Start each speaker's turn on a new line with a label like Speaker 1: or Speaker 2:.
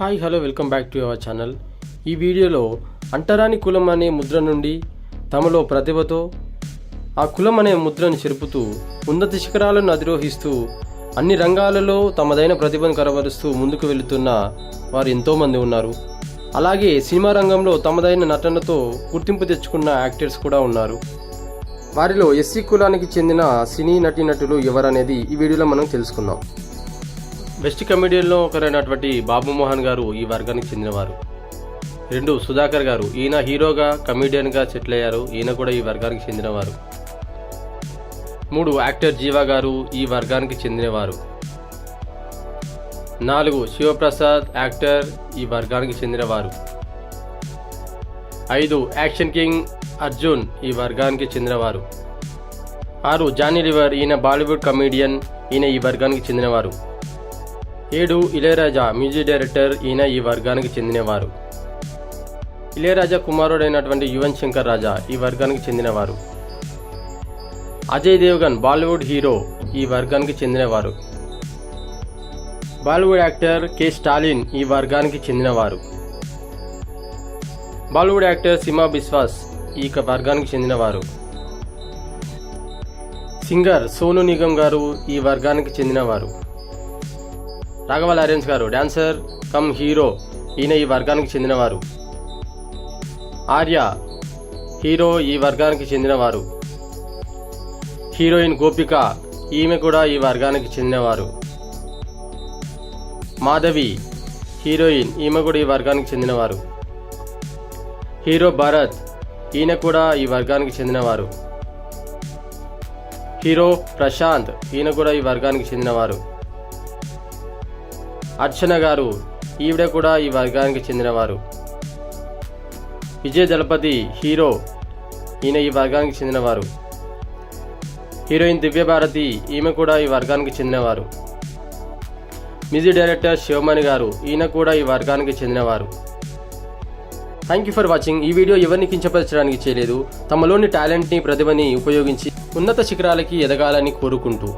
Speaker 1: Hi hello welcome back to our channel. ఈ వీడియోలో అంటరాని కులం అనే ముద్ర నుండి తమలో ప్రతిభతో ఆ కులం అనే ముద్రను చెరుపుతూ ఉన్నత శిఖరాలను అధిరోహిస్తూ అన్ని రంగాలలో తమదైన ప్రతిభను కనబరుస్తూ ముందుకు వెళుతున్న వారు ఎంతోమంది ఉన్నారు. అలాగే సినిమా రంగంలో తమదైన నటనతో గుర్తింపు తెచ్చుకున్న యాక్టర్స్ కూడా ఉన్నారు. వారిలో ఎస్సీ కులానికి చెందిన సినీ నటీనటులు ఎవరనేది ఈ వీడియోలో మనం తెలుసుకుందాం. బెస్ట్ కమెడియన్లో ఒకరైనటువంటి బాబు మోహన్ గారు ఈ వర్గానికి చెందినవారు. రెండు సుధాకర్ గారు. ఈయన హీరోగా కమెడియన్గా సెటిల్ అయ్యారు. ఈయన కూడా ఈ వర్గానికి చెందినవారు. మూడు యాక్టర్ జీవా గారు ఈ వర్గానికి చెందినవారు. నాలుగు శివప్రసాద్ యాక్టర్ ఈ వర్గానికి చెందినవారు. ఐదు యాక్షన్ కింగ్ అర్జున్ ఈ వర్గానికి చెందినవారు. ఆరు జానీ లివర్ ఈయన బాలీవుడ్ కమెడియన్ ఈయన ఈ వర్గానికి చెందినవారు. ఏడు ఇళయరాజా మ్యూజిక్ డైరెక్టర్ ఈయన ఈ వర్గానికి చెందినవారు. ఇళయరాజా కుమారుడైనటువంటి యువన్ శంకర్ రాజా ఈ వర్గానికి చెందినవారు. అజయ్ దేవగన్ బాలీవుడ్ హీరో ఈ వర్గానికి చెందినవారు. బాలీవుడ్ యాక్టర్ కె స్టాలిన్ ఈ వర్గానికి చెందినవారు. బాలీవుడ్ యాక్టర్ సిమా బిశ్వాస్ ఈ వర్గానికి చెందినవారు. సింగర్ సోను నిగమ్ గారు ఈ వర్గానికి చెందినవారు. రాఘవ లారెన్స్ గారు డాన్సర్ కమ్ హీరో ఈయన ఈ వర్గానికి చెందినవారు. ఆర్య హీరో ఈ వర్గానికి చెందినవారు. హీరోయిన్ గోపిక ఈమె కూడా ఈ వర్గానికి చెందినవారు. మాధవి హీరోయిన్ ఈమె కూడా ఈ వర్గానికి చెందినవారు. హీరో భరత్ ఈయన కూడా ఈ వర్గానికి చెందినవారు. హీరో ప్రశాంత్ ఈయన కూడా ఈ వర్గానికి చెందినవారు. అర్చన గారు ఈవిడ కూడా ఈ వర్గానికి చెందినవారు. విజయ్ దళపతి హీరో ఈయన ఈ వర్గానికి చెందినవారు. హీరోయిన్ దివ్యభారతి ఈమె కూడా ఈ వర్గానికి చెందినవారు. మ్యూజిక్ డైరెక్టర్ శివమణి గారు ఈయన కూడా ఈ వర్గానికి చెందినవారు. థ్యాంక్ యూ ఫర్ వాచింగ్ ఈ వీడియో ఎవరిని కించపరచడానికి చేయలేదు? తమలోని టాలెంట్ని ప్రతిభని ఉపయోగించి ఉన్నత శిఖరాలకి ఎదగాలని కోరుకుంటూ.